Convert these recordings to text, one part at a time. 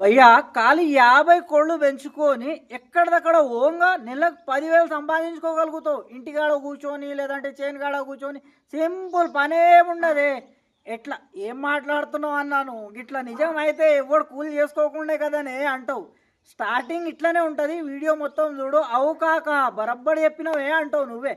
భయ్యా కాలి యాభై కోళ్ళు పెంచుకొని ఎక్కడిదక్కడ ఓంగా నెలకు పదివేలు సంపాదించుకోగలుగుతావు. ఇంటికాడ కూర్చొని లేదంటే చేను కాడ కూర్చొని సింపుల్ పనేముండదే ఎట్లా? ఏం మాట్లాడుతున్నావు అన్నాను. ఇట్లా నిజమైతే ఎవడు కూలి చేసుకోకుండా కదనే అంటావు. స్టార్టింగ్ ఇట్లనే ఉంటుంది. వీడియో మొత్తం చూడు. అవు కాక బరబ్బడి చెప్పినవే అంటావు నువ్వే.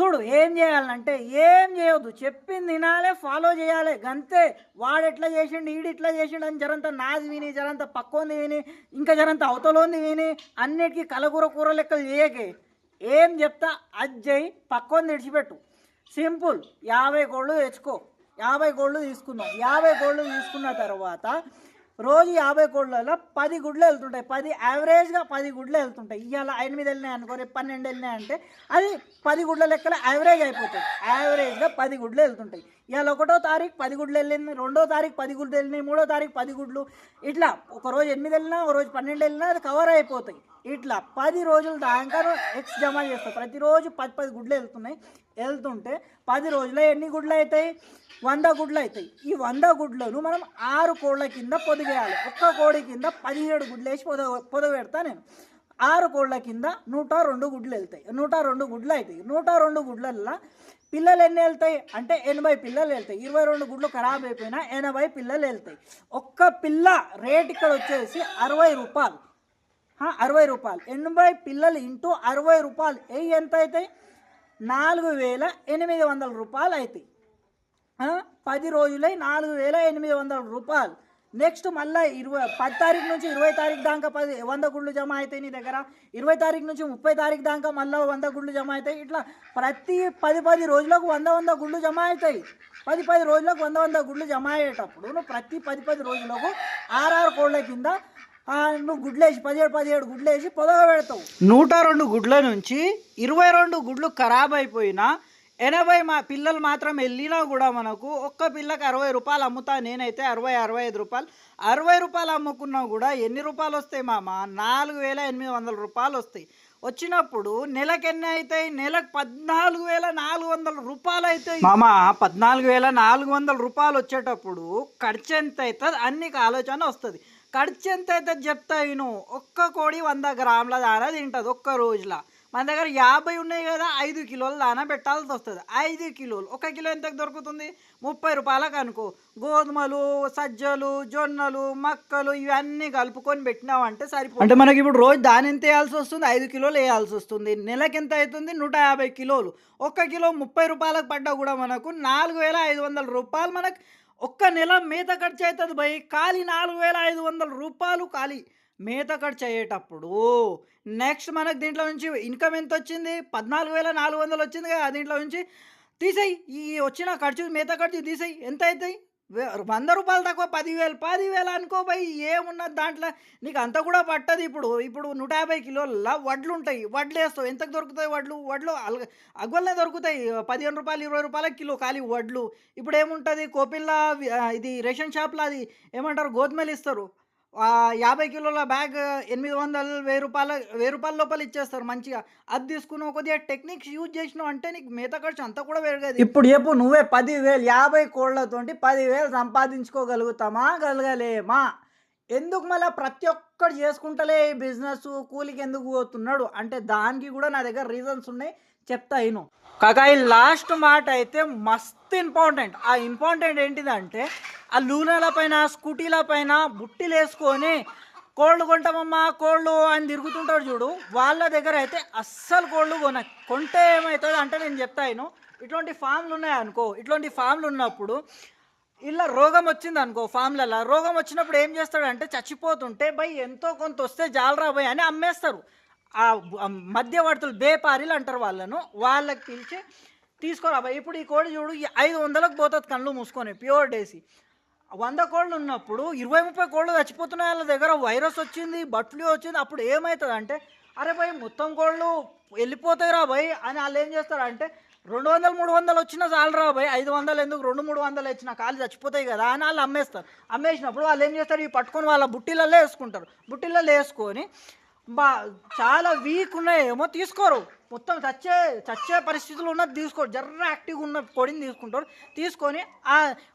చూడు ఏం చేయాలంటే ఏం చేయొద్దు. చెప్పింది వినాలే ఫాలో చేయాలి. గంతే. వాడు ఎట్లా చేసిండు ఈడు ఇట్లా చేసిండు అని జరంత నాది విని జరంత పక్కోంది విని ఇంకా జరంత అవతలోంది విని అన్నిటికీ కలకూర కూర లెక్కలు చేయకే. ఏం చెప్తా? అది చేయి పక్కోంది విడిచిపెట్టు. సింపుల్. యాభై కోళ్ళు తెచ్చుకో. యాభై కోళ్ళు తీసుకున్నాం. యాభై కోళ్ళు తీసుకున్న తర్వాత రోజు యాభై కోళ్ళలో పది గుడ్లు వెళ్తుంటాయి. పది యావరేజ్గా పది గుడ్లు వెళ్తుంటాయి. ఇవాళ ఎనిమిది వెళ్ళినాయి అనుకో రేపు పన్నెండు వెళ్ళినాయి అంటే అది పది గుడ్ల లెక్కల యావరేజ్ అయిపోతుంది యావరేజ్గా పది గుడ్లు వెళ్తుంటాయి. ఇవాళ ఒకటో తారీఖు పది గుడ్లు వెళ్ళింది రెండో తారీఖు పది గుడ్లు వెళ్ళినాయి మూడో తారీఖు పది గుడ్లు ఇట్లా ఒక రోజు ఎనిమిది వెళ్ళినా ఒక రోజు పన్నెండు వెళ్ళినా అది కవర్ అయిపోతాయి. ఇట్లా పది రోజులు దాకా ఎక్స్ జమ చేస్తాం ప్రతిరోజు పది పది గుడ్లు వెళ్తున్నాయి. వెళ్తుంటే పది రోజుల్లో ఎన్ని గుడ్లు అవుతాయి? వంద గుడ్లు అవుతాయి. ఈ వంద గుడ్లను మనం ఆరు కోళ్ళ కింద పొదిగేయాలి. ఒక్క కోడి కింద పదిహేడు గుడ్లు వేసి పొద పొదగెడతా నేను. ఆరు కోళ్ళ కింద నూట రెండు గుడ్లు వెళ్తాయి. నూట రెండు గుడ్లు అవుతాయి. నూట రెండు గుడ్లల్లో పిల్లలు ఎన్ని వెళ్తాయి అంటే ఎనభై పిల్లలు వెళ్తాయి ఇరవై రెండు గుడ్లు ఖరాబ్ అయిపోయినా ఎనభై పిల్లలు వెళ్తాయి ఒక్క పిల్ల రేట్ ఇక్కడ వచ్చేసి అరవై రూపాయలు. అరవై రూపాయలు. ఎనభై పిల్లలు ఇంటూ అరవై రూపాయలు. ఏ ఎంత అవుతాయి నాలుగు వేల ఎనిమిది వందల రూపాయలు అవుతాయి పది రోజులై నాలుగు వేల ఎనిమిది వందల రూపాయలు. నెక్స్ట్ మళ్ళీ ఇరవై పది తారీఖు నుంచి ఇరవై తారీఖు దాకా పది వంద గుళ్ళు జమ అవుతాయి నీ దగ్గర. ఇరవై తారీఖు నుంచి ముప్పై తారీఖు దాకా మళ్ళీ వంద గుళ్ళు జమ అవుతాయి ఇట్లా ప్రతి పది పది రోజులకు వంద వంద గుళ్ళు జమ అవుతాయి పది పది రోజులకు వంద వంద గుళ్ళు జమ అయ్యేటప్పుడు నువ్వు ప్రతి పది పది రోజులకు ఆర్ఆర్ కోళ్ళ కింద నువ్వు గుడ్లేసి పదిహేడు పదిహేడు గుడ్లేసి పొదగ పెడతావు నూట రెండు గుడ్ల నుంచి ఇరవై రెండు గుడ్లు ఖరాబ్ అయిపోయినా ఎనభై మా పిల్లలు మాత్రం వెళ్ళినా కూడా మనకు ఒక్క పిల్లకి అరవై రూపాయలు అమ్ముతా నేనైతే అరవై అరవై ఐదు రూపాయలు. అరవై రూపాయలు అమ్ముకున్నా కూడా ఎన్ని రూపాయలు వస్తాయి మామ? నాలుగు వేల ఎనిమిది వందల రూపాయలు వస్తాయి. వచ్చినప్పుడు నెలకు ఎన్ని అవుతాయి నెలకు పద్నాలుగు వేల నాలుగు వందల రూపాయలు అవుతాయి మామ పద్నాలుగు వేల నాలుగు వందల రూపాయలు వచ్చేటప్పుడు ఖర్చు ఎంత అవుతుంది అన్నికి ఆలోచన వస్తుంది. ఖర్చు ఎంత అవుతుంది చెప్తా విను. ఒక్క కోడి వంద గ్రాముల దానా తింటుంది ఒక్క రోజులో. మన దగ్గర యాభై ఉన్నాయి కదా ఐదు కిలోలు దానా పెట్టాల్సి వస్తుంది. ఐదు కిలోలు. ఒక కిలో ఎంతకు దొరుకుతుంది? ముప్పై రూపాయలకు అనుకో. గోధుమలు సజ్జలు జొన్నలు మక్కలు ఇవన్నీ కలుపుకొని పెట్టినామంటే సరిపో అంటే మనకి ఇప్పుడు రోజు దాని ఎంత వేయాల్సి వస్తుంది? ఐదు కిలోలు వేయాల్సి వస్తుంది. నెలకి ఎంత అవుతుంది? నూట యాభై కిలోలు. ఒక కిలో ముప్పై రూపాయలకు పడ్డా కూడా మనకు నాలుగు వేల ఐదు వందల రూపాయలు మనకు ఒక్క నెల మేత ఖర్చు అవుతుంది భయ్. ఖాళీ నాలుగు వేల ఐదు వందల రూపాయలు ఖాళీ. మేత ఖర్చు అయ్యేటప్పుడు నెక్స్ట్ మనకు దీంట్లో నుంచి ఇన్కమ్ ఎంత వచ్చింది పద్నాలుగు వేల నాలుగు వందలు వచ్చింది కదా దీంట్లో నుంచి తీసేయి. ఈ వచ్చిన ఖర్చు మేత ఖర్చు తీసేయి. ఎంత అవుతాయి వంద రూపాయలు తక్కువ పదివేలు. పదివేలు అనుకో పోయి ఏమున్నది దాంట్లో నీకు అంత కూడా పట్టదు ఇప్పుడు. ఇప్పుడు నూట యాభై కిలోల వడ్లు ఉంటాయి. వడ్లు వేస్తావు. ఎంతకు దొరుకుతాయి వడ్లు? వడ్లు అల్గ అగ్గొల్లనే దొరుకుతాయి. పదిహేను రూపాయలు ఇరవై రూపాయల కిలో ఖాళీ వడ్లు. ఇప్పుడు ఏముంటుంది? కోపిన్లా ఇది రేషన్ షాప్లో అది ఏమంటారు? గోధుమలు ఇస్తారు యాభై కిలోల బ్యాగ్ ఎనిమిది వందలు వెయ్యి రూపాయల వెయ్యి రూపాయల లోపల ఇచ్చేస్తారు మంచిగా. అది తీసుకున్నావు కొద్దిగా టెక్నిక్స్ యూజ్ చేసినావు అంటే నీకు మిగతా ఖర్చు అంతా కూడా పెరగదు. ఇప్పుడు చెప్పు నువ్వే పదివేలు యాభై కోళ్ళతోటి పదివేలు సంపాదించుకోగలుగుతామా? గలగలేమా ఎందుకు మళ్ళీ ప్రతి ఒక్కడు చేసుకుంటలే ఈ బిజినెస్ కూలికి ఎందుకు పోతున్నాడు? అంటే దానికి కూడా నా దగ్గర రీజన్స్ ఉన్నాయి. చెప్తా నేను కాకా ఈ లాస్ట్ మాట అయితే మస్తు ఇంపార్టెంట్ ఆ ఇంపార్టెంట్ ఏంటిదంటే ఆ లూనాల పైన స్కూటీల పైన బుట్టిలు వేసుకొని కోళ్ళు కొంటామమ్మా కోళ్ళు అని తిరుగుతుంటారు చూడు. వాళ్ళ దగ్గర అయితే అస్సలు కోళ్ళు కొన కొంటే ఏమవుతుంది అంటే నేను చెప్తాను ఇటువంటి ఫామ్లు ఉన్నాయి అనుకో ఫామ్లు ఉన్నప్పుడు ఇలా రోగం వచ్చింది అనుకో ఫామ్లలో రోగం వచ్చినప్పుడు ఏం చేస్తాడంటే చచ్చిపోతుంటే బై ఎంతో కొంత వస్తే జాలరా బై అని అమ్మేస్తారు. ఆ మధ్యవర్తులు బేపారీలు అంటారు వాళ్ళను. వాళ్ళకి పిలిచి తీసుకోరా ఇప్పుడు ఈ కోడి చూడు ఐదు వందలకు పోతుంది కళ్ళు మూసుకొని ప్యూర్ డేసి. వంద కోళ్ళు ఉన్నప్పుడు ఇరవై ముప్పై కోళ్ళు చచ్చిపోతున్నాయి వాళ్ళ దగ్గర వైరస్ వచ్చింది బర్డ్ ఫ్లూ వచ్చింది అప్పుడు ఏమవుతుంది అంటే అరే భయ్ మొత్తం కోళ్ళు వెళ్ళిపోతాయి రా భయ్ అని వాళ్ళు ఏం చేస్తారంటే రెండు వందలు మూడు వందలు వచ్చినా చాలు రా భయ్ ఐదు వందలు ఎందుకు రెండు మూడు వందలు వచ్చినా కాళ్ళు చచ్చిపోతాయి కదా అని వాళ్ళు అమ్మేస్తారు. అమ్మేసినప్పుడు వాళ్ళు ఏం చేస్తారు ఇవి పట్టుకొని వాళ్ళ బుట్టిలలో వేసుకుంటారు. బుట్టిలలో వేసుకొని బా చాలా వీక్ ఉన్నాయేమో తీసుకోరు. మొత్తం చచ్చే చచ్చే పరిస్థితులు ఉన్నది తీసుకోరు. జర్ర యాక్టివ్గా ఉన్న కోడిని తీసుకుంటారు. తీసుకొని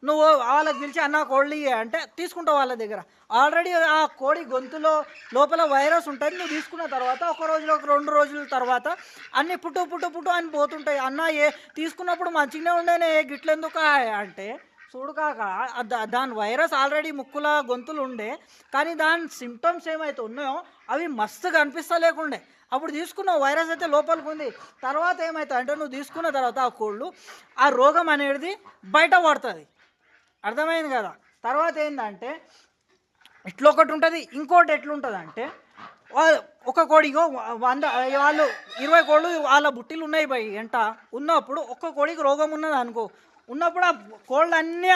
నువ్వు వాళ్ళకి పిలిచి అన్న కోళ్ళు అంటే తీసుకుంటావు వాళ్ళ దగ్గర. ఆల్రెడీ ఆ కోడి గొంతులో లోపల వైరస్ ఉంటుంది. నువ్వు తీసుకున్న తర్వాత ఒక రోజులో ఒక రెండు రోజుల తర్వాత అన్ని పుట్టు పుట్టు పుట్టు అని పోతుంటాయి. అన్న ఏ తీసుకున్నప్పుడు మంచిగానే ఉండేనే గిట్లెందుకు? అంటే చూడుకాక దాని వైరస్ ఆల్రెడీ ముక్కుల గొంతులు ఉండే కానీ దాని సిమ్టమ్స్ ఏమైతే ఉన్నాయో అవి మస్తుగా అనిపిస్తలేకుండే. అప్పుడు తీసుకున్నావు వైరస్ అయితే లోపలికి ఉంది. తర్వాత ఏమవుతుంది అంటే నువ్వు తీసుకున్న తర్వాత ఆ కోళ్ళు ఆ రోగం అనేది బయట పడుతుంది. అర్థమైంది కదా? తర్వాత ఏంటంటే ఇట్లా ఒకటి ఉంటుంది ఇంకోటి ఎట్లుంటుంది అంటే ఒక కోడిగో వంద వాళ్ళు ఇరవై కోళ్ళు వాళ్ళ బుట్టిలు ఉన్నాయి బై ఎంట. ఉన్నప్పుడు ఒక్క కోడికి రోగం ఉన్నది అనుకో ఉన్నప్పుడు ఆ కోళ్ళు అన్నీ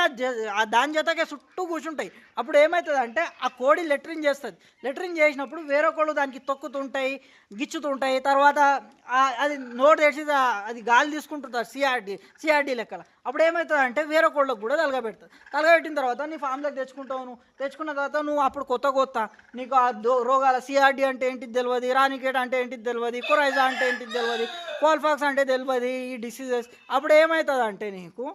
ఆ దాని జతకే చుట్టూ కూర్చుంటాయి. అప్పుడు ఏమవుతుంది అంటే ఆ కోడి లెటరింగ్ చేస్తుంది. లెటరింగ్ చేసినప్పుడు వేరే కోళ్ళు దానికి తొక్కుతుంటాయి గిచ్చుతుంటాయి. తర్వాత అది నోటు తెచ్చి అది గాలి తీసుకుంటుంటారు సిఆర్డి సిఆర్డి లెక్కల. అప్పుడు ఏమవుతుంది అంటే వేరే కోళ్ళకు కూడా తలగబెడుతుంది తలగబెట్టిన తర్వాత నీ ఫామ్లోకి తెచ్చుకుంటావు నువ్వు. తెచ్చుకున్న తర్వాత నువ్వు అప్పుడు కొత్త కొత్త. నీకు ఆ రోగాల సిఆర్డి అంటే ఏంటిది తెలియదు రానికేట్ అంటే ఏంటిది తెలియదు కొరైజా అంటే ఏంటిది తెలియదు కోల్ఫాక్స్ అంటే తెలియదు ఈ డిసీజెస్. అప్పుడు ఏమవుతుంది అంటే నీకు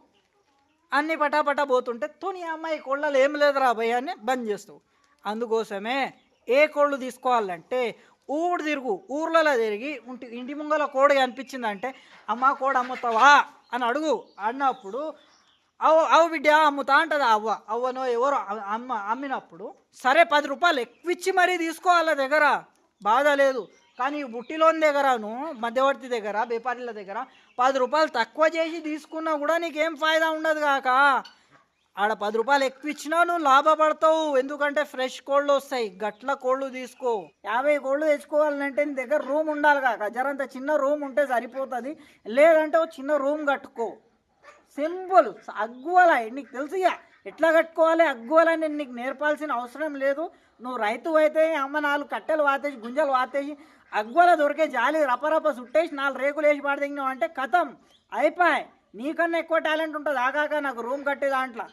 అన్ని పటాపటా పోతుంటే తోని అమ్మాయి కోళ్ళలు ఏం లేదురా భయ్య అని బంద్ చేస్తావు. అందుకోసమే ఏ కోళ్ళు తీసుకోవాలంటే ఊరు తిరుగు. ఊర్లలో తిరిగి ఇంటి ఇంటి ముంగల కోడి అనిపించిందంటే అమ్మ కోడి అమ్ముతావా అని అడుగు. అన్నప్పుడు అవ్వ అవ్వ బిడ్డ అమ్ముతా అంటది అవ్వ. అవ్వనో ఎవరో అమ్మ అమ్మినప్పుడు సరే పది రూపాయలు ఎక్కువ ఇచ్చి మరీ తీసుకోవాలి దగ్గర. బాధ లేదు. కానీ బుట్టిలోని దగ్గరను మధ్యవర్తి దగ్గర వ్యాపారుల దగ్గర పది రూపాయలు తక్కువ చేసి తీసుకున్నా కూడా నీకేం ఫాయిదా ఉండదు కాక. ఆడ పది రూపాయలు ఎక్కువ ఇచ్చినా నువ్వు లాభపడతావు. ఎందుకంటే ఫ్రెష్ కోళ్ళు వస్తాయి. గట్ల కోళ్ళు తీసుకో. యాభై కోళ్ళు తెచ్చుకోవాలంటే నీ దగ్గర రూమ్ ఉండాలి కాక జరంత చిన్న రూమ్ ఉంటే సరిపోతుంది. లేదంటే ఒక చిన్న రూమ్ కట్టుకో. సింపుల్. అగ్గువల నీకు తెలుసు ఇక ఎట్లా కట్టుకోవాలి? అగ్గువల నేను నీకు నేర్పాల్సిన అవసరం లేదు. నువ్వు రైతు అయితే అమ్మ నాలుగు కట్టెలు వాతేసి గుంజలు వాతేసి అగ్గువల దొరికే జాలి రపరప సుట్టేసి నాలుగు రేకులు వేసి పాడదిగినావు అంటే కథం అయిపోయి. నీకన్నా ఎక్కువ టాలెంట్ ఉంటుంది. ఆగాక నాకు రూమ్ కట్టే దాంట్లో.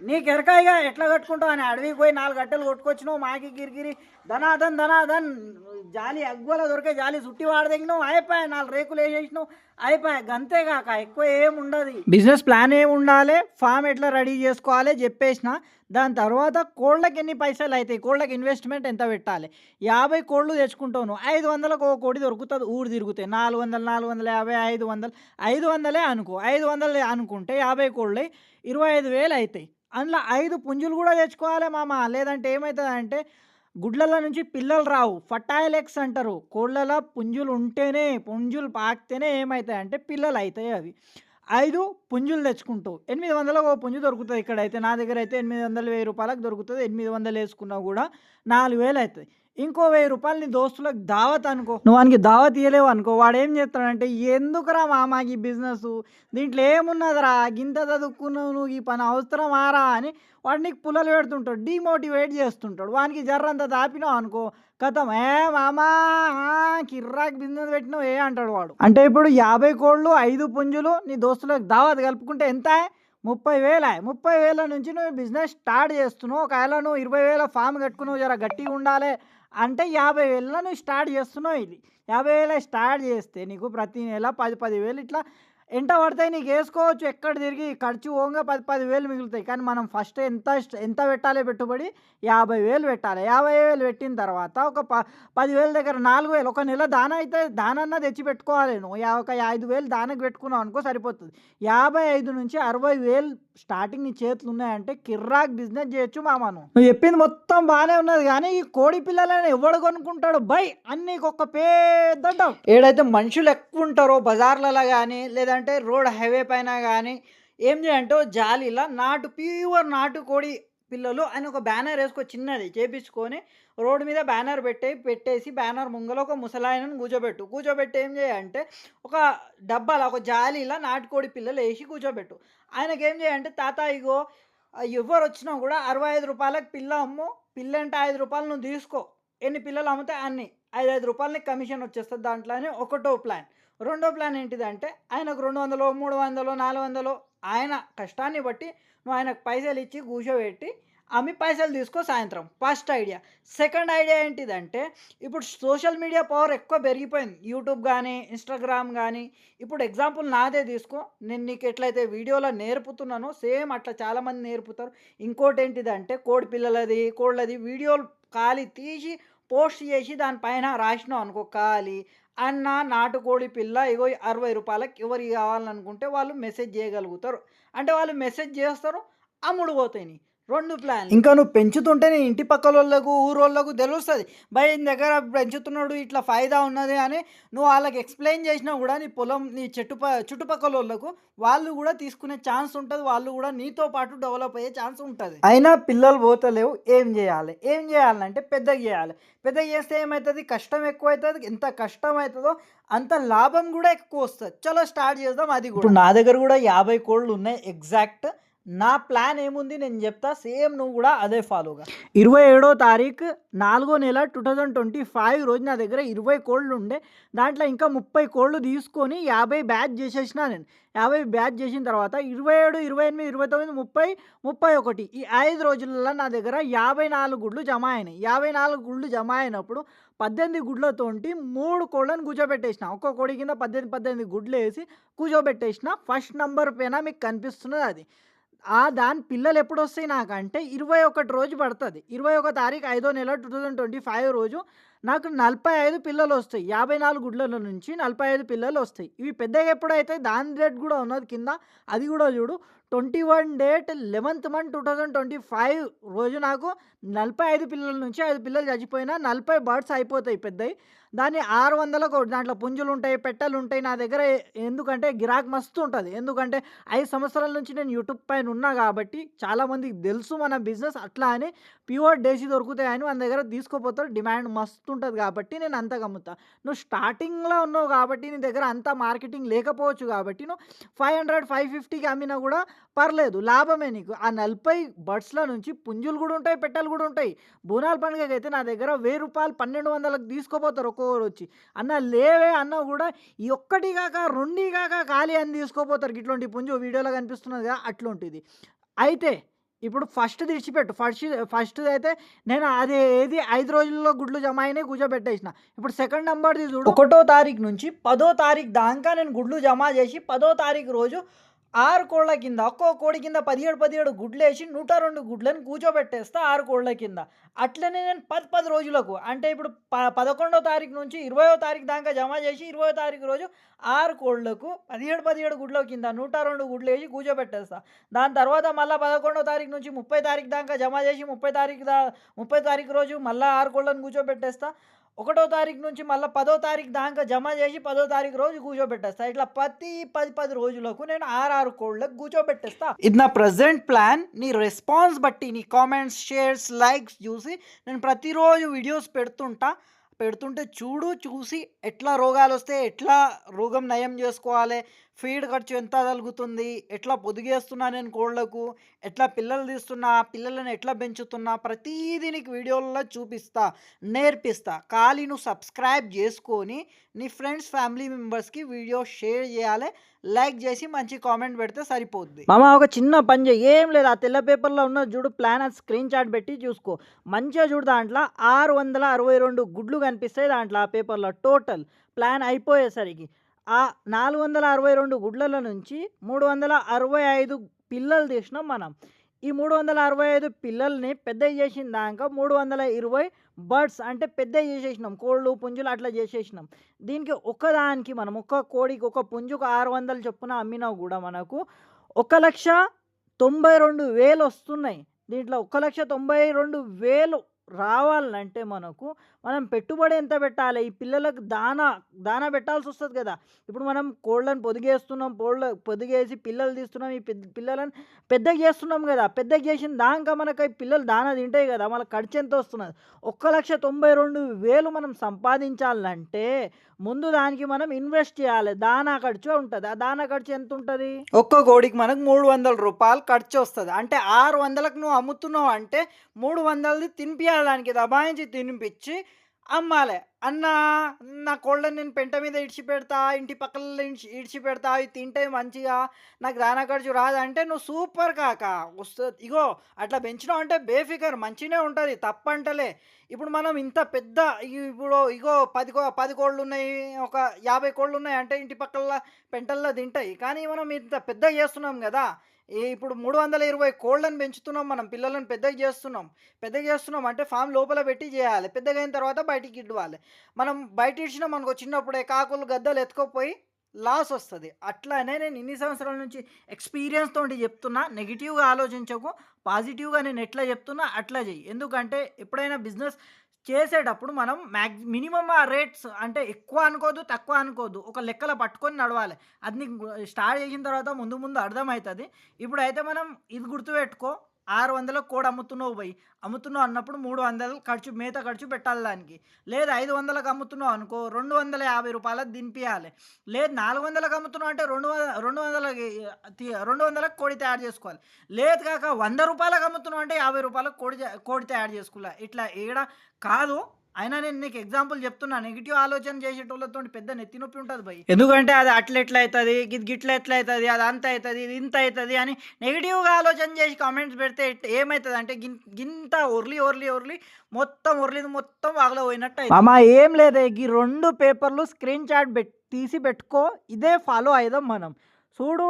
నీకు ఎరకాయిగా ఎట్లా కట్టుకుంటావు అని అడవికి పోయి నాలుగు గట్టెలు కొట్టుకొచ్చినావు మాకి గిరిగిరి. ధనాధన్ ధనాధన్. జాలి అగ్గుల దొరికే జాలి చుట్టి వాడదగినావు అయిపోయి నాలుగు రేకులు వేసేసినావు అయిపోయి గంతేగాక ఎక్కువ ఏం ఉండదు. బిజినెస్ ప్లాన్ ఏమి ఉండాలి ఫామ్ ఎట్లా రెడీ చేసుకోవాలి చెప్పేసిన. దాని తర్వాత కోళ్ళకి ఎన్ని పైసలు అవుతాయి కోళ్ళకి ఇన్వెస్ట్మెంట్ ఎంత పెట్టాలి? యాభై కోళ్ళు తెచ్చుకుంటాను ఐదు వందలకు ఒక కోడి దొరుకుతుంది ఊరు తిరుగుతాయి. నాలుగు వందలు నాలుగు వందల యాభై ఐదు వందలు. ఐదు వందలే అనుకో ఐదు వందలు అనుకుంటే యాభై కోళ్ళు ఇరవై ఐదు వేలు అవుతాయి అందులో ఐదు పుంజులు కూడా తెచ్చుకోవాలి మామ. లేదంటే ఏమవుతుంది అంటే గుడ్లలో నుంచి పిల్లలు రావు. ఫటాయిల్ ఎగ్స్ అంటారు. కోళ్ళలో పుంజులు ఉంటేనే పుంజులు పాకితేనే ఏమవుతాయి అంటే పిల్లలు అవుతాయి అవి. ఐదు పుంజులు తెచ్చుకుంటావు. ఎనిమిది వందలకు ఒక పుంజు దొరుకుతుంది ఇక్కడైతే. నా దగ్గర అయితే ఎనిమిది వందలు వెయ్యి రూపాయలకు దొరుకుతుంది. ఎనిమిది వందలు వేసుకున్నా కూడా నాలుగు వేలు అవుతుంది ఇంకో వెయ్యి రూపాయలు నీ దోస్తులకు దావత్ అనుకో. నువ్వు వానికి దావత్ ఇవ్వలేవు అనుకో. వాడు ఏం చేస్తాడంటే ఎందుకురా మామాకి ఈ బిజినెస్ దీంట్లో ఏమున్నదిరా? గింత చదువుకున్నావు నువ్వు ఈ పని అవసరమారా అని వాడు నీకు పుల్లలు పెడుతుంటాడు డిమోటివేట్ చేస్తుంటాడు. వానికి జర్రంత దాపినావు అనుకో కథం ఏ మామా కిర్రాక్ బిజినెస్ పెట్టినావు ఏ అంటాడు వాడు. అంటే ఇప్పుడు యాభై కోళ్ళు ఐదు పుంజులు నీ దోస్తులకు దావత్ కలుపుకుంటే ఎంత? ముప్పై వేల? ముప్పై వేల నుంచి నువ్వు బిజినెస్ స్టార్ట్ చేస్తున్నావు. ఒకవేళ నువ్వు ఇరవై వేల ఫామ్ కట్టుకున్నావు జర గట్టిగా ఉండాలి. అంటే యాభై వేలలో నువ్వు స్టార్ట్ చేస్తున్నావు ఇది. యాభై వేల స్టార్ట్ చేస్తే నీకు ప్రతి నెల పది పది వేలు ఇట్లా ఎంత పడతాయి నీకు వేసుకోవచ్చు. ఎక్కడ తిరిగి ఖర్చు ఓంగా పది పది వేలు మిగులుతాయి. కానీ మనం ఫస్ట్ ఎంత ఎంత పెట్టాలి పెట్టుబడి? యాభై వేలు పెట్టాలి. యాభై వేలు పెట్టిన తర్వాత ఒక ప పదివేల దగ్గర నాలుగు వేలు ఒక నెల దాన అయితే దానన్నా తెచ్చి పెట్టుకోవాలి నువ్వు. ఒక ఐదు వేలు దానికి పెట్టుకున్నావు అనుకో సరిపోతుంది. యాభై ఐదు నుంచి అరవై వేలు స్టార్టింగ్ నీ చేతులు ఉన్నాయంటే కిర్రాక్ బిజినెస్ చేయొచ్చు మామను నువ్వు. చెప్పింది మొత్తం బాగానే ఉన్నది కానీ ఈ కోడి పిల్లలని ఎవడు కొనుక్కుంటాడు? బై అన్ని ఒక పెద్ద ఏడైతే మనుషులు ఎక్కువ ఉంటారో బజార్లలో కానీ లేదంటే రోడ్ హైవే పైన కానీ ఏం చేయంటే జాలీలా నాటు ప్యూర్ నాటు కోడి పిల్లలు అని ఒక బ్యానర్ వేసుకో చిన్నది చేపించుకొని రోడ్డు మీద బ్యానర్ పెట్టే పెట్టేసి బ్యానర్ ముంగల ఒక ముసలాయనను కూర్చోబెట్టు. కూర్చోబెట్టి ఏం చేయంటే ఒక డబ్బాలో ఒక జాలీలా నాటుకోడి పిల్లలు వేసి కూర్చోబెట్టు. ఆయనకి ఏం చేయంటే తాత ఇగో ఎవరు వచ్చినా కూడా అరవై ఐదు రూపాయలకు పిల్ల అమ్ము పిల్ల అంటే ఐదు రూపాయలు నువ్వు తీసుకో. ఎన్ని పిల్లలు అమ్మితే అన్ని. ఐదు ఐదు రూపాయలకి కమిషన్ వచ్చేస్తుంది దాంట్లోనే ఒకటో ప్లాన్. రెండో ప్లాన్ ఏంటిదంటే ఆయనకు రెండు వందలు మూడు వందలు నాలుగు వందలు ఆయన కష్టాన్ని బట్టి నువ్వు ఆయనకు పైసలు ఇచ్చి కూర్చోబెట్టి అమ్మి పైసలు తీసుకో సాయంత్రం. First idea. సెకండ్ ఐడియా ఏంటిదంటే ఇప్పుడు సోషల్ మీడియా పవర్ ఎక్కువ పెరిగిపోయింది. యూట్యూబ్ కానీ ఇన్స్టాగ్రామ్ కానీ ఇప్పుడు ఎగ్జాంపుల్ నాదే తీసుకో. నేను నీకు ఎట్లయితే వీడియోలో నేర్పుతున్నానో సేమ్ అట్లా చాలామంది నేర్పుతారు. ఇంకోటి ఏంటిదంటే కోడి పిల్లలది కోళ్ళది వీడియోలు ఖాళీ తీసి పోస్ట్ చేసి దానిపైన రాసినాం అనుకో ఖాళీ. అన్న నాటుకోడి పిల్ల ఇగో అరవై రూపాయలకి ఎవరికి కావాలనుకుంటే వాళ్ళు మెసేజ్ చేయగలుగుతారు. అంటే వాళ్ళు మెసేజ్ చేస్తారు అమ్ముడు పోతాయి. రెండు ప్లాన్ ఇంకా నువ్వు పెంచుతుంటే నీ ఇంటి పక్కల వాళ్ళకు ఊరోళ్ళకు తెలుస్తుంది. భయ నీ దగ్గర పెంచుతున్నాడు ఇట్లా ఫాయిదా ఉన్నది అని నువ్వు వాళ్ళకి ఎక్స్ప్లెయిన్ చేసినా కూడా నీ పొలం నీ చెట్టు చుట్టుపక్కల వాళ్ళకు వాళ్ళు కూడా తీసుకునే ఛాన్స్ ఉంటుంది. వాళ్ళు కూడా నీతో పాటు డెవలప్ అయ్యే ఛాన్స్ ఉంటుంది. అయినా పిల్లలు పోతలేవు. ఏం చేయాలి? ఏం చేయాలంటే పెద్దగా చేయాలి. పెద్దగా చేస్తే ఏమవుతుంది కష్టం ఎక్కువ అవుతుంది ఎంత కష్టం అవుతుందో అంత లాభం కూడా ఎక్కువ వస్తుంది. చలో స్టార్ట్ చేద్దాం అది కూడా. నా దగ్గర కూడా యాభై కోళ్ళు ఉన్నాయి. ఎగ్జాక్ట్ నా ప్లాన్ ఏముంది? నేను చెప్తా. సేమ్ నువ్వు కూడా అదే ఫాలోగా ఇరవై ఏడో తారీఖు నాలుగో నెల టూ థౌజండ్ ట్వంటీ ఫైవ్ రోజు నా దగ్గర ఇరవై కోళ్ళు ఉండే. దాంట్లో ఇంకా ముప్పై కోళ్ళు తీసుకొని యాభై బ్యాచ్ చేసేసిన నేను. యాభై బ్యాచ్ చేసిన తర్వాత ఇరవై ఏడు ఇరవై ఎనిమిది ఇరవై తొమ్మిది ముప్పై ముప్పై ఒకటి ఈ ఐదు రోజులలో నా దగ్గర యాభై నాలుగు గుడ్లు జమ అయినాయి. యాభై నాలుగు గుడ్లు జమ అయినప్పుడు పద్దెనిమిది గుడ్లతోటి మూడు కోళ్ళను కూర్చోబెట్టేసిన. ఒక్క కోడి కింద పద్దెనిమిది పద్దెనిమిది గుడ్లు వేసి కూర్చోబెట్టేసిన. ఫస్ట్ నంబర్ పైన? మీకు కనిపిస్తున్నది అది. ఆ దాని పిల్లలు ఎప్పుడు వస్తాయి నాకంటే ఇరవై ఒకటి రోజు పడుతుంది. ఇరవై ఒక తారీఖు ఐదో నెల టూ థౌజండ్ ట్వంటీ ఫైవ్ రోజు నాకు నలభై ఐదు పిల్లలు వస్తాయి యాభై నాలుగు గుడ్ల నుంచి నలభై ఐదు పిల్లలు వస్తాయి ఇవి పెద్దగా ఎప్పుడైతే దాని రేట్ కూడా ఉన్నది కింద. అది కూడా చూడు twenty one date eleventh month two thousand twenty five రోజు నాకు నలభై ఐదు పిల్లల నుంచి ఐదు పిల్లలు చచ్చిపోయినా నలభై బర్డ్స్ అయిపోతాయి పెద్దవి దాన్ని ఆరు వందలకు దాంట్లో పుంజులు ఉంటాయి పెట్టెలు ఉంటాయి నా దగ్గర ఎందుకంటే గిరాక్ మస్తు ఉంటుంది. ఎందుకంటే ఐదు సంవత్సరాల నుంచి నేను యూట్యూబ్ పైన ఉన్నా కాబట్టి చాలామందికి తెలుసు మన బిజినెస్ అట్లా అని ప్యూర్ డేసీ దొరుకుతాయని మన దగ్గర తీసుకోపోతారు. డిమాండ్ మస్తు ఉంటుంది కాబట్టి నేను అంత గమ్ముతా. నువ్వు స్టార్టింగ్లో ఉన్నావు కాబట్టి నీ దగ్గర అంత మార్కెటింగ్ లేకపోవచ్చు కాబట్టి నువ్వు ఫైవ్ హండ్రెడ్ ఫైవ్ ఫిఫ్టీకి అమ్మినా కూడా పర్లేదు లాభమే నీకు. ఆ నలభై బర్డ్స్ల నుంచి పుంజులు కూడా ఉంటాయి పెట్టెలు కూడా ఉంటాయి. బోనాల పండుగకి అయితే నా దగ్గర వెయ్యి రూపాయలు పన్నెండు వందలకు తీసుకోపోతారు ఒక్కొక్కరు వచ్చి అన్న లేవే అన్న కూడా ఈ ఒక్కటి కాక రెండు కాక ఖాళీ అని తీసుకోపోతారు. ఇట్లాంటి పుంజు వీడియోలో కనిపిస్తున్నది కదా అట్లాంటిది. అయితే ఇప్పుడు ఫస్ట్ తెచ్చిపెట్టు ఫస్ట్ ఫస్ట్ అయితే నేను అది ఏది ఐదు రోజుల్లో గుడ్లు జమ అయినాయి కూర్చోబెట్టేసిన. ఇప్పుడు సెకండ్ నెంబర్ది చూడు. ఒకటో తారీఖు నుంచి పదో తారీఖు దాకా నేను గుడ్లు జమ చేసి పదో తారీఖు రోజు ఆరు కోళ్ళ కింద ఒక్కో కోడి కింద పదిహేడు పదిహేడు గుడ్లు వేసి నూట రెండు గుడ్లను కూర్చోబెట్టేస్తా ఆరు కోళ్ళ కింద. అట్లనే నేను పది పది రోజులకు అంటే ఇప్పుడు ప పదకొండో తారీఖు నుంచి ఇరవయో తారీఖు దాకా జమ చేసి ఇరవయో తారీఖు రోజు ఆరు కోళ్ళకు పదిహేడు పదిహేడు గుడ్ల కింద నూట రెండు గుడ్లు వేసి కూర్చోబెట్టేస్తా. దాని తర్వాత మళ్ళీ పదకొండో తారీఖు నుంచి ముప్పై తారీఖు దాకా జమ చేసి ముప్పై తారీఖు దా ముప్పై తారీఖు రోజు మళ్ళీ ఆరు కోళ్ళను కూర్చోబెట్టేస్తా. ఒకటో తారీఖు నుంచి మళ్ళీ పదో తారీఖు దాకా జమ చేసి పదో తారీఖు రోజు కూర్చోబెట్టేస్తా. ఇట్లా ప్రతి పది పది రోజులకు నేను ఆరు కోళ్ళకు కూర్చోబెట్టేస్తా. ఇది నా ప్రజెంట్ ప్లాన్. నీ రెస్పాన్స్ బట్టి నీ కామెంట్స్ షేర్స్ లైక్స్ చూసి నేను ప్రతిరోజు వీడియోస్ పెడుతుంటా. పెడుతుంటే చూడు చూసి ఎట్లా రోగాలు వస్తే ఎట్లా రోగం నయం చేసుకోవాలి ఫీడ్ ఖర్చు ఎంత తగ్గుతుంది ఎట్లా పొదిగేస్తున్నా నేను కోళ్ళకు? ఎట్లా పిల్లలు తీస్తున్నా? పిల్లలను ఎట్లా పెంచుతున్నా? ప్రతీది నీకు వీడియోలలో చూపిస్తా నేర్పిస్తా. ఖాళీ నువ్వు సబ్స్క్రైబ్ చేసుకొని నీ ఫ్రెండ్స్ ఫ్యామిలీ మెంబర్స్కి వీడియో షేర్ చేయాలి. లైక్ చేసి మంచి కామెంట్ పెడితే సరిపోద్ది. మామ ఒక చిన్న పని చేయి. ఏం లేదు ఆ తెల్ల పేపర్లో ఉన్న చూడు ప్లాన్ అది స్క్రీన్ షాట్ పెట్టి చూసుకో. మంచిగా చూడు దాంట్లో ఆరు వందల అరవై రెండు గుడ్లు కనిపిస్తాయి దాంట్లో ఆ పేపర్లో. టోటల్ ప్లాన్ అయిపోయేసరికి. ఆ నాలుగు వందల అరవై రెండు గుడ్లల నుంచి మూడు వందల అరవై ఐదు పిల్లలు తీసినాం మనం. ఈ మూడు వందల అరవై ఐదు పిల్లల్ని పెద్ద చేసిన దాకా మూడు వందల ఇరవై బర్డ్స్ అంటే పెద్ద చేసేసినాం. కోళ్ళు పుంజులు అట్లా చేసేసినాం. దీనికి ఒక్కదానికి మనం ఒక్క కోడికి ఒక పుంజుకు ఆరు వందలు చొప్పున అమ్మినా కూడా మనకు ఒక లక్ష తొంభై రెండు వేలు వస్తున్నాయి. దీంట్లో ఒక లక్ష తొంభై రెండు వేలు రావాలంటే మనకు మనం పెట్టుబడి ఎంత పెట్టాలి? ఈ పిల్లలకు దానా దానా పెట్టాల్సి వస్తుంది కదా. ఇప్పుడు మనం కోళ్ళని పొదిగేస్తున్నాం కోళ్ళ పొదిగేసి పిల్లలు తీస్తున్నాం ఈ పెద్ద పిల్లలను పెద్దగా చేస్తున్నాం కదా. పెద్దగా చేసిన దాకా మనకు ఈ పిల్లలు దానా తింటాయి కదా. మన ఖర్చు ఎంత వస్తున్నది? ఒక్క లక్ష తొంభై రెండు వేలు మనం సంపాదించాలంటే ముందు దానికి మనం ఇన్వెస్ట్ చేయాలి. దానా ఖర్చు ఉంటుంది. ఆ దానా ఖర్చు ఎంత ఉంటుంది? ఒక్క కోడికి మనకు మూడు వందల రూపాయలు ఖర్చు వస్తుంది. అంటే ఆరు వందలకు నువ్వు అమ్ముతున్నావు అంటే మూడు వందలది తినిపించాలి దానికి దబాయించి తినిపించి అమ్మాలే. అన్న నా కోళ్ళని నేను పెంట మీద ఇడిచిపెడతా ఇంటి పక్కల ఇడిచి ఇడిచిపెడతా అవి తింటే మంచిగా నాకు దానా ఖర్చు రాదు అంటే నువ్వు సూపర్ కాక వస్తుంది. ఇగో అట్లా పెంచినావు అంటే బేఫికర్ మంచినే ఉంటుంది తప్పంటలే. ఇప్పుడు మనం ఇంత పెద్ద ఇప్పుడు ఇగో పది కో పది కోళ్ళు ఉన్నాయి ఒక యాభై కోళ్ళు ఉన్నాయి అంటే ఇంటి పక్కల పెంటల్లో తింటాయి. కానీ మనం ఇంత పెద్దగా చేస్తున్నాం కదా ఇప్పుడు మూడు వందల ఇరవై కోళ్ళను పెంచుతున్నాం మనం పిల్లలను పెద్దగా చేస్తున్నాం. పెద్దగా చేస్తున్నాం అంటే ఫామ్ లోపల పెట్టి చేయాలి. పెద్దగా అయిన తర్వాత బయటికి ఇడ్వాలి. మనం బయట ఇచ్చినా మనకు చిన్నప్పుడే కాకులు గద్దలు ఎత్తుకోపోయి లాస్ వస్తుంది. అట్లానే నేను ఇన్ని సంవత్సరాల నుంచి ఎక్స్పీరియన్స్ తోటి చెప్తున్నా. నెగిటివ్గా ఆలోచించకు. పాజిటివ్గా నేను ఎట్లా చెప్తున్నా అట్లా చెయ్యి. ఎందుకంటే ఎప్పుడైనా బిజినెస్ చేసేటప్పుడు మనం మ్యాక్ మినిమం ఆ రేట్స్ అంటే ఎక్కువ అనుకోదు తక్కువ అనుకోవద్దు. ఒక లెక్కలో పట్టుకొని నడవాలి. అది నీకు స్టార్ట్ చేసిన తర్వాత ముందు ముందు అర్థమవుతుంది. ఇప్పుడైతే మనం ఇది గుర్తుపెట్టుకో. ఆరు వందలకు కోడి అమ్ముతున్నావు పోయి అమ్ముతున్నావు అన్నప్పుడు మూడు వందలు ఖర్చు మేత ఖర్చు పెట్టాలి దానికి. లేదు ఐదు వందలకు అమ్ముతున్నావు అనుకో రెండు వందల యాభై రూపాయలకు దింపియాలి. లేదు నాలుగు వందలకు అమ్ముతున్నావు అంటే రెండు వందల రెండు వందలకి రెండు వందలకు కోడి తయారు చేసుకోవాలి. లేదు కాక వంద రూపాయలకు అమ్ముతున్నావు అంటే యాభై రూపాయలకు కోడి కోడి తయారు చేసుకోవాలి. ఇట్లా ఏడ కాదు. అయినా నేను నీకు ఎగ్జాంపుల్ చెప్తున్నా నెగిటివ్ ఆలోచన చేసేటోళ్ళతో పెద్ద నెత్తి నొప్పి ఉంటుంది భయ్ ఎందుకంటే అది అట్లా ఎట్లా అవుతుంది ఇది గిట్ల ఎట్లా అవుతుంది అది అంత అవుతుంది ఇది ఇంత అవుతుంది అని నెగిటివ్గా ఆలోచన చేసి కామెంట్స్ పెడితే ఎట్- ఏమవుతుంది అంటే గింత ఒర్లి ఒర్లి ఒర్లి మొత్తం ఒర్లిది మొత్తం వాగలో పోయినట్టు అమ్మా ఏం లేదే ఈ రెండు పేపర్లు స్క్రీన్ షాట్ పెట్ తీసి పెట్టుకో ఇదే ఫాలో అయిదాం మనం. చూడు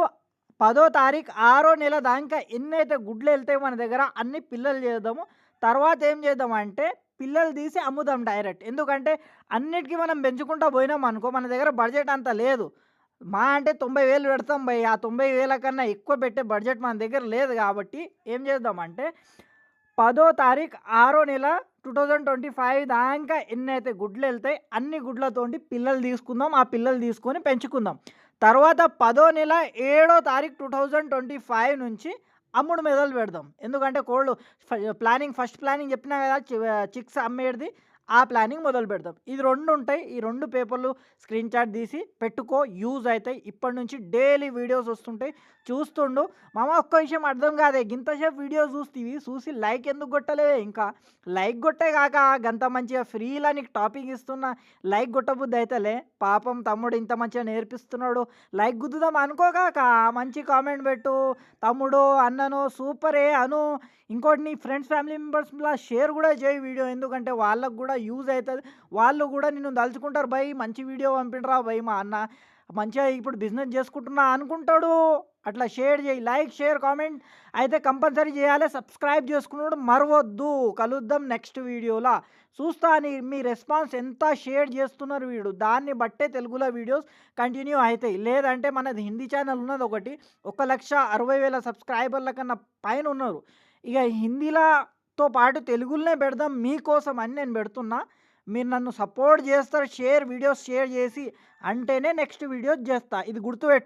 పదో తారీఖు ఆరో నెల దాకా ఎన్నైతే గుడ్లు వెళ్తాయి మన దగ్గర అన్ని పిల్లలు చేద్దాము. తర్వాత ఏం చేద్దాం అంటే పిల్లలు తీసి అమ్ముదాం డైరెక్ట్. ఎందుకంటే అన్నిటికీ మనం పెంచుకుంటా పోయినాం అనుకో మన దగ్గర బడ్జెట్ అంత లేదు. మా అంటే తొంభై వేలు పెడతాం భయ్ ఆ తొంభై వేల కన్నా ఎక్కువ పెట్టే బడ్జెట్ మన దగ్గర లేదు కాబట్టి ఏం చేద్దామంటే పదో తారీఖు ఆరో నెల టూ థౌజండ్ ట్వంటీ ఫైవ్ దాకా ఎన్ని అయితే గుడ్లు వెళ్తాయి అన్ని గుడ్లతోటి పిల్లలు తీసుకుందాం ఆ పిల్లలు తీసుకొని పెంచుకుందాం. తర్వాత పదో నెల ఏడో తారీఖు టూ థౌజండ్ ట్వంటీ ఫైవ్ నుంచి అమ్ముడు మెదలు పెడదాం. ఎందుకంటే కోళ్ళు ప్లానింగ్ ఫస్ట్ ప్లానింగ్ చెప్పినా కదా చిక్స్ అమ్మేది. ఆ ప్లానింగ్ మొదలు పెడతాం ఇది రెండు ఉంటాయి. ఈ రెండు పేపర్లు స్క్రీన్ షాట్ తీసి పెట్టుకో. యూజ్ అవుతాయి ఇప్పటి నుంచి డైలీ వీడియోస్ వస్తుంటాయి. చూస్తుండు. మామ ఒక్క విషయం అర్థం కాదే. గింతసేపు వీడియోస్ చూస్తీవి. చూసి లైక్ ఎందుకు కొట్టలేదే? ఇంకా లైక్ కొట్టే కాక గంత మంచిగా ఫ్రీలా నీకు టాపిక్ ఇస్తున్నా. లైక్ కొట్టబుద్ధి అయితేలే. పాపం తమ్ముడు ఇంత మంచిగా నేర్పిస్తున్నాడు. లైక్ గుద్దుదాం అనుకోగాక మంచి కామెంట్ పెట్టు. తమ్ముడు అన్నను సూపరే అను. ఇంకోటి నీ ఫ్రెండ్స్ ఫ్యామిలీ మెంబర్స్లా షేర్ కూడా చేయి వీడియో. ఎందుకంటే వాళ్ళకు కూడా యూజ్ అవుతుంది. వాళ్ళు కూడా నిన్ను దలుచుకుంటారు భయ్ మంచి వీడియో పంపినరా భయ్ మా అన్న మంచిగా ఇప్పుడు బిజినెస్ చేసుకుంటున్నా అనుకుంటాడు. అట్లా షేర్ చేయి. లైక్ షేర్ కామెంట్ అయితే కంపల్సరీ చేయాలి. సబ్స్క్రైబ్ చేసుకున్నాడు మరవద్దు. కలుద్దాం నెక్స్ట్ వీడియోలా. చూస్తాను మీ రెస్పాన్స్ ఎంత షేర్ చేస్తున్నారు వీడు. దాన్ని బట్టే తెలుగులో వీడియోస్ కంటిన్యూ అవుతాయి లేదంటే మనది హిందీ ఛానల్ ఉన్నది ఒకటి. ఒక లక్ష అరవై వేల సబ్స్క్రైబర్ల కన్నా పైన ఉన్నారు. ఇక హిందీలతో పాటు తెలుగులోనే పెడదాం మీకోసం అని నేను పెడుతున్నా. మీరు నన్ను సపోర్ట్ చేస్తారు షేర్ వీడియోస్ షేర్ చేసి అంటేనే నెక్స్ట్ వీడియోస్ చేస్తా. ఇది గుర్తుపెట్టు